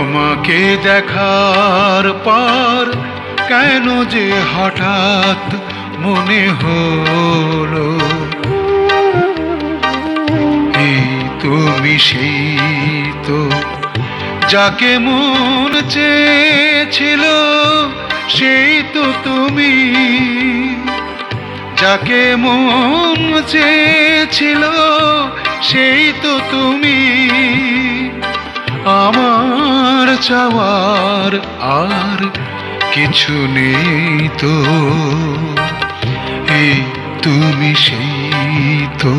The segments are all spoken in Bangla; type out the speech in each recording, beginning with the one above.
তোমাকে দেখার পর কেন যে হঠাৎ মনে হলো? এই তুমি সেই তো যাকে মন চেয়েছিল, সেই তো তুমি। যাকে মন চেয়েছিল, সেই তো তুমি। আমার চাওয়ার আর কিছু নেই তো। এই তুমি সেই তো।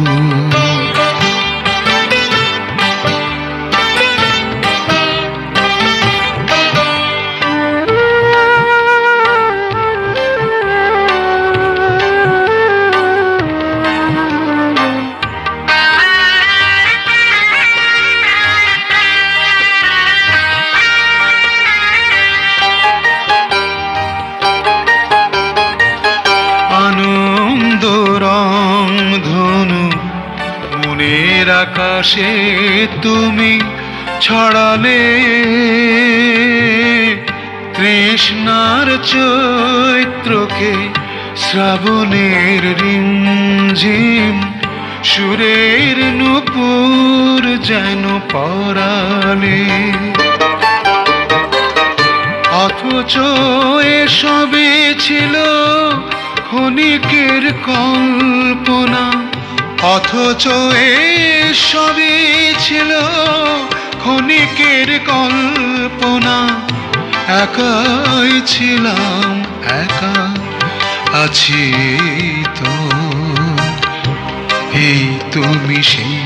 আকাশে তুমি ছড়ালে তৃষ্ণার চৈত্রকে শ্রাবণের রিমঝিম, সুরের নুপুর যেন পরালে। অথচ এসবে ছিল ক্ষণিকের কল্পনা অথচ এ সবই ছিল ক্ষণিকের কল্পনা। একাই ছিলাম একা আছি তো। এই তুমি সেই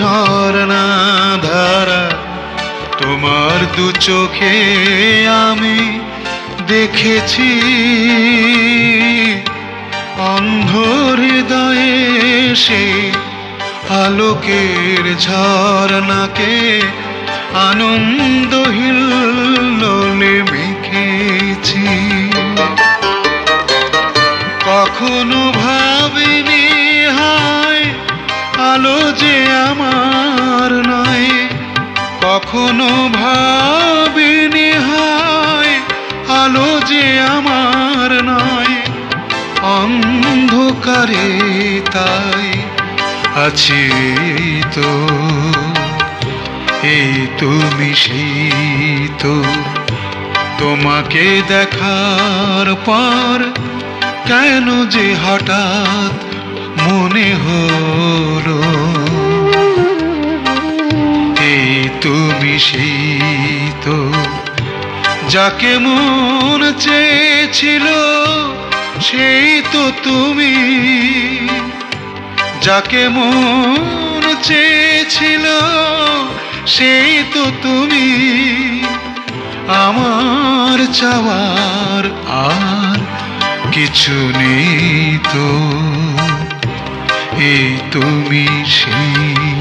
আলোর ধারা তোমার দু চোখে আমি দেখেছি। অন্ধ হৃদয়ে সে আলোকের ঝর্ণাকে আনন্দ হিল্লোলে আলো যে আমার নয়, কখনো ভাবিনি হায়, আলো যে আমার নয়। অন্ধকারে তাই আছি তো, এই তুমি সেই তো তোমাকে দেখার পর কেন যে হঠাৎ মনে হলো এই তুমি সেই তো যাকে মন চেয়েছিল সেই তো তুমি যাকে মন চেয়েছিল সেই তো তুমি আমার চাওয়ার আর কিছু নেই তো। এই তুমি সেই